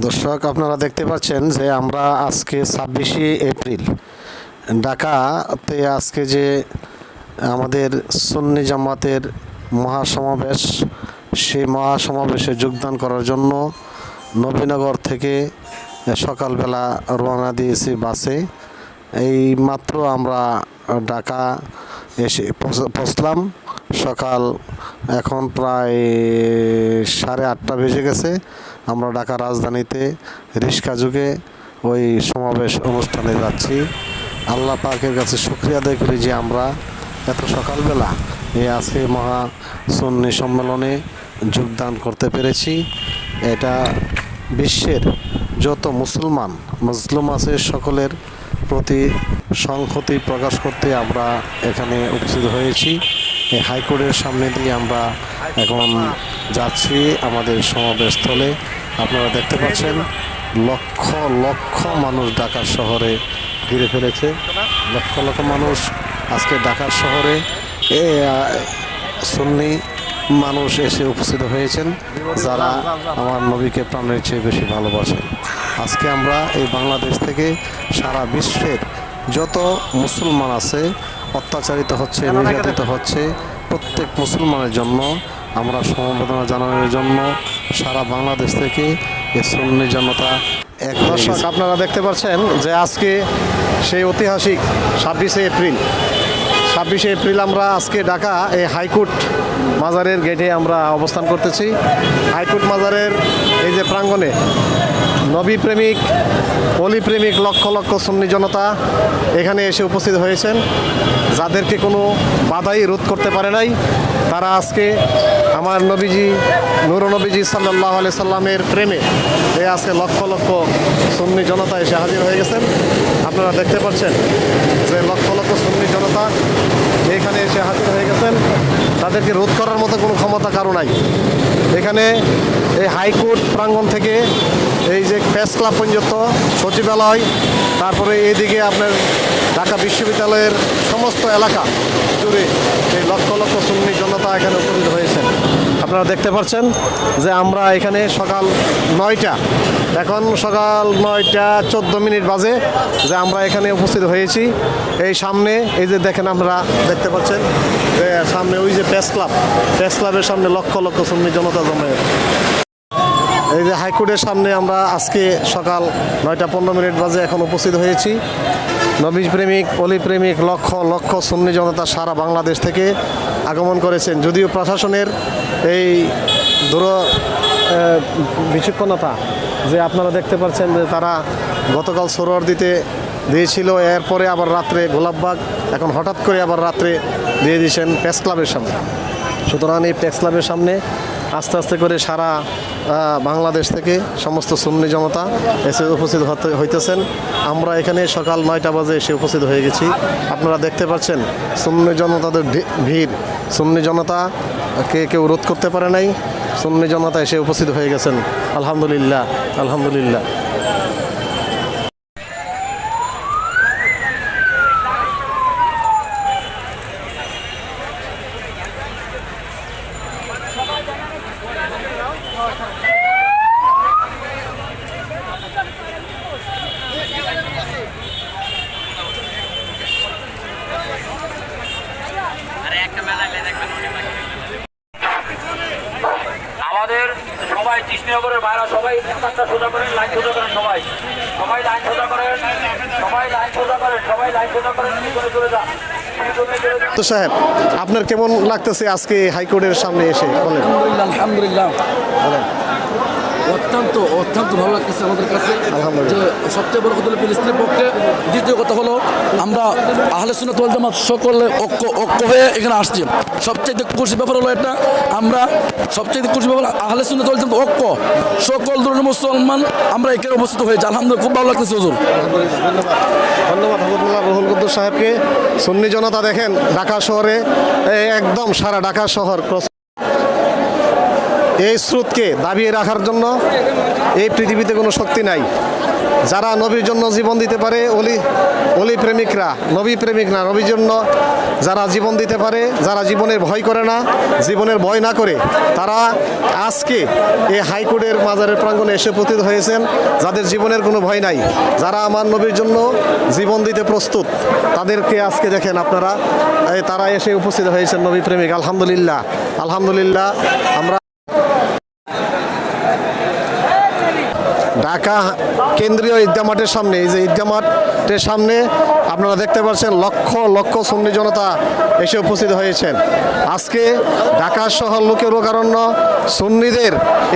দর্শক, আপনারা দেখতে পাচ্ছেন যে আমরা আজকে ছাব্বিশে এপ্রিল। ঢাকাতে আজকে যে আমাদের সুন্নি জামাতের মহাসমাবেশ, সেই মহাসমাবেশে যোগদান করার জন্য নবীনগর থেকে সকালবেলা রওনা দিয়েছি বাসে। এই মাত্র আমরা ঢাকা এসে পৌঁছ- পৌঁছলাম। সকাল এখন প্রায় সাড়ে আটটা বেজে গেছে। আমরা ঢাকা রাজধানীতে রিক্সা যুগে ওই সমাবেশ অনুষ্ঠানে যাচ্ছি। আল্লাহ পাকের কাছে শুক্রিয়া আদায় করি যে আমরা এত সকালবেলা এই আজকে মহা সন্নি সম্মেলনে যোগদান করতে পেরেছি। এটা বিশ্বের যত মুসলমান, মুসলিম আছে সকলের প্রতি সংহতি প্রকাশ করতে আমরা এখানে উপস্থিত হয়েছি। এই হাইকোর্টের সামনে দিয়ে আমরা এখন যাচ্ছি আমাদের সমাবেশস্থলে আপনারা দেখতে পাচ্ছেন লক্ষ লক্ষ মানুষ ঢাকা শহরে ঘিরে ফেলেছে। লক্ষ লক্ষ মানুষ আজকে ঢাকা শহরে এ, সুন্নি মানুষ এসে উপস্থিত হয়েছেন যারা আমার নবীকে প্রাণের চেয়ে বেশি ভালোবাসেন। আজকে আমরা এই বাংলাদেশ থেকে সারা বিশ্বের যত মুসলমান আছে অত্যাচারিত হচ্ছে নির্যাতিত হচ্ছে প্রত্যেক মুসলমানের জন্য আমরা সমবেদনা জানানোর জন্য সারা বাংলাদেশ থেকে এ সুন্নি জনতা এক দর্শক আপনারা দেখতে পাচ্ছেন যে আজকে সেই ঐতিহাসিক ছাব্বিশে এপ্রিল। ছাব্বিশে এপ্রিল আমরা আজকে ঢাকা এই হাইকোর্ট মাজারের গেটে আমরা অবস্থান করতেছি। হাইকোর্ট মাজারের এই যে প্রাঙ্গণে নবী প্রেমিক, অলি প্রেমিক, লক্ষ লক্ষ সুন্নি জনতা এখানে এসে উপস্থিত হয়েছেন। যাদেরকে কোনো বাধাই রোধ করতে পারে নাই, তারা আজকে আমার নবীজি, নুর নবীজি সাল্লাহ আলি সাল্লামের প্রেমে এই আজকে লক্ষ লক্ষ সুন্নি জনতা এসে হাজির হয়ে গেছেন। আপনারা দেখতে পাচ্ছেন যে লক্ষ লক্ষ সুন্নি জনতা এখানে এসে হাজির হয়ে গেছেন। তাদেরকে রোধ করার মতো কোনো ক্ষমতা কারও নাই। এখানে এই হাইকোর্ট প্রাঙ্গণ থেকে এই যে প্রেস ক্লাব পর্যন্ত সচিবালয়, তারপরে এদিকে আপনার ঢাকা বিশ্ববিদ্যালয়ের সমস্ত এলাকা জুড়ে এই লক্ষ লক্ষ সুন্নি জনতা এখানে উপস্থিত হয়েছেন। আপনারা দেখতে পাচ্ছেন যে আমরা এখানে সকাল নয়টা, এখন সকাল নয়টা চোদ্দ মিনিট বাজে যে আমরা এখানে উপস্থিত হয়েছি। এই সামনে, এই যে দেখেন আমরা দেখতে পাচ্ছেন, যে সামনে ওই যে প্রেস ক্লাব, প্রেস ক্লাবের সামনে লক্ষ লক্ষ সুন্নি জনতা জমে এই যে হাইকোর্টের সামনে আমরা আজকে সকাল নয়টা পনেরো মিনিট বাজে এখন উপস্থিত হয়েছি। নবী প্রেমিক, অলি প্রেমিক, লক্ষ লক্ষ সুন্নি জনতা সারা বাংলাদেশ থেকে আগমন করেছেন। যদিও প্রশাসনের এই দূর বিচক্ষণতা যে আপনারা দেখতে পাচ্ছেন যে তারা গতকাল সরোয়ার দিতে দিয়েছিল, এরপরে আবার রাত্রে গোলাপবাগ, এখন হঠাৎ করে আবার রাত্রে দিয়ে দিয়েছেন প্রেস ক্লাবের সামনে। সুতরাং এই প্রেস ক্লাবের সামনে আস্তে আস্তে করে সারা বাংলাদেশ থেকে সমস্ত সুন্নি জনতা এসে উপস্থিত হইতেছেন। আমরা এখানে সকাল নয়টা বাজে এসে উপস্থিত হয়ে গেছি। আপনারা দেখতে পাচ্ছেন, সুন্নি জনতাদের ভিড়। সুন্নি জনতা কে, কেউ রোধ করতে পারে নাই। সুন্নি জনতা এসে উপস্থিত হয়ে গেছেন। আলহামদুলিল্লাহ আলহামদুলিল্লাহ আমাদের সবাই কৃষ্ণনগরের বাইরা সবাই সোজা করেন লাইন সোজা করেন সবাই। সবাই লাইন সোজা করেন সবাই লাইন সোজা করেন সবাই লাইন সোজা করেন করে চলে যান চলে যান। তো সাহেব আপনার কেমন লাগতেছে আজকে হাইকোর্টের সামনে এসে? বলেন। আলহামদুলিল্লাহ আলহামদুলিল্লাহ। অত্যন্ত অত্যন্ত ভালো লাগতেছে আমাদের কাছে যে সবচেয়ে বড় কথা হলো ফিলিস্তিনের পক্ষে। দ্বিতীয় কথা হলো আমরা আহলে সুন্নাত ওয়াল জামাত সকলে ঐক্য ঐক্য হয়ে এখানে আসছি। সবচেয়ে খুশি ব্যাপার হলো এটা আমরা সবচেয়ে খুশি ব্যাপার আহলে সুন্নাত ওয়াল জামাত ঐক্য। সকল ধরনের মুসলমান আমরা এখানে উপস্থিত হয়েছি। আলহামদুলিল্লাহ খুব ভালো লাগতেছে হুজুর। ধন্যবাদ। হজরতুল্লাহ রহুল কুদ্দুস সাহেবকে। সুন্নি জনতা দেখেন ঢাকা শহরে একদম সারা ঢাকা শহর ক্রস এই স্রোতকে দাবিয়ে রাখার জন্য এই পৃথিবীতে কোনো শক্তি নাই। যারা নবীর জন্য জীবন দিতে পারে, অলি অলি প্রেমিকরা, নবী প্রেমিকরা, নবীর জন্য যারা জীবন দিতে পারে, যারা জীবনের ভয় করে না, জীবনের ভয় না করে, তারা আজকে এই হাইকোর্টের মাজারের প্রাঙ্গণে এসে উপস্থিত হয়েছেন, যাদের জীবনের কোনো ভয় নাই। যারা আমার নবীর জন্য জীবন দিতে প্রস্তুত, তাদেরকে আজকে দেখেন আপনারা তারা এসে উপস্থিত হয়েছেন নবী প্রেমিক। আলহামদুলিল্লাহ আলহামদুলিল্লাহ, আমরা ঢাকা কেন্দ্রীয় ঈদগা মাঠের সামনে। এই যে ঈদগা মাঠের সামনে আপনারা দেখতে পাচ্ছেন লক্ষ লক্ষ সুন্নি জনতা এসে উপস্থিত হয়েছেন। আজকে ঢাকা শহর লোকের কারণ্য সুন্নিদের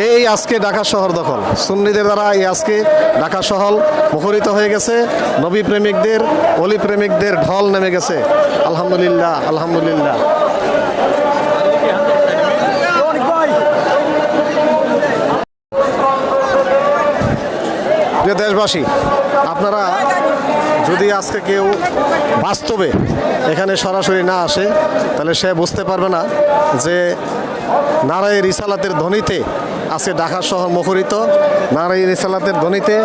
এই আজকে ঢাকা শহর দখল। সুন্নিদের দ্বারা এই আজকে ঢাকা শহর মুখরিত হয়ে গেছে। নবী প্রেমিকদের, অলি প্রেমিকদের ঢল নেমে গেছে। আলহামদুলিল্লাহ আলহামদুলিল্লাহ। প্রিয় দেশবাসী, আপনারা যদি আজকে কেউ বাস্তবে এখানে সরাসরি না আসে, তাহলে সে বুঝতে পারবে না যে নারায়ের ইসালাতের ধ্বনিতে আজকে ঢাকা শহর মুখরিত। নারায় রিসালাতের ধ্বনিতে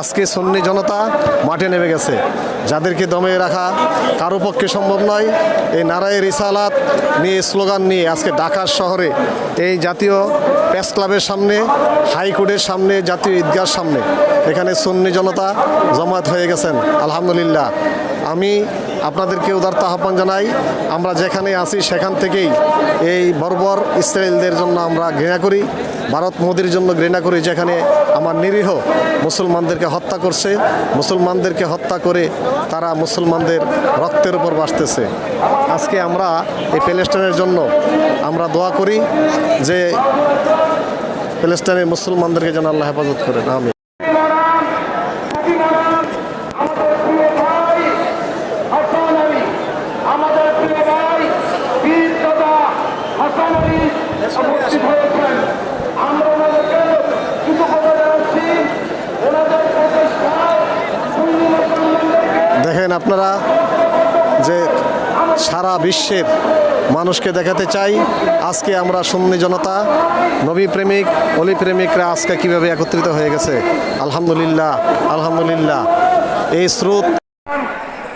আজকে সন্নি জনতা মাঠে নেমে গেছে। যাদেরকে দমে রাখা কারও পক্ষে সম্ভব নয়, এই নারায় রিসালাত নিয়ে স্লোগান নিয়ে আজকে ঢাকা শহরে এই জাতীয় প্রেস ক্লাবের সামনে, হাইকোর্টের সামনে, জাতীয় ঈদগার সামনে এখানে সুন্নি জনতা জমায়েত হয়ে গেছেন। আলহামদুলিল্লাহ। আমি আপনাদেরকে উদারত আহ্বান জানাই। আমরা যেখানে আছি সেখান থেকেই এই বর্বর ইসরায়েলদের জন্য আমরা ঘৃণা করি। ভারত মোদির জন্য ঘৃণা করি, যেখানে আমার নিরীহ মুসলমানদেরকে হত্যা করছে। মুসলমানদেরকে হত্যা করে তারা মুসলমানদের রক্তের উপর বাসতেছে আজকে আমরা এই প্যালেস্টাইনের জন্য আমরা দোয়া করি যে প্যালেস্টাইনের মুসলমানদেরকে যেন আল্লাহ হেফাজত করেন আমি হাসান আলী আমাদের প্রিয় ভাই বীর দাদা হাসান আলী দেখেন আপনারা যে সারা বিশ্বের মানুষকে দেখাতে চাই, আজকে আমরা সুন্নি জনতা, নবী প্রেমিক, অলি প্রেমিকরা আজকে কীভাবে একত্রিত হয়ে গেছে? আলহামদুলিল্লাহ আলহামদুলিল্লাহ। এই স্রোত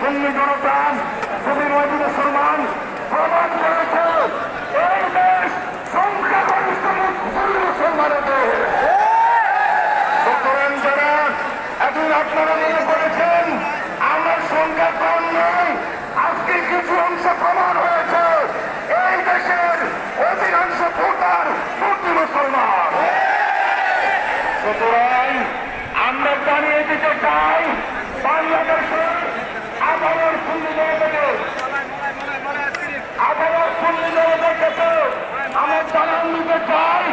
সুন্নি জনতা সুবীর ওয়াজি মুসলমান প্রমাণ করেছে এই দেশ সংখ্যাগরিষ্ঠ মুসলিম মুসলমানের দেশ সুতরাং যারা এখন আপনারা আমার সংখ্যা কম আজকে কিছু অংশ প্রমাণ হয়েছে। এই দেশের অধিকাংশ ভোটার মুসলিম মুসলমান। সুতরাং আমরা জানিয়ে দিতে চাই বাংলাদেশের আবার সুন্দর জনতাকে আবার সুন্দর জনতাকে আমরা জানান দিতে চাই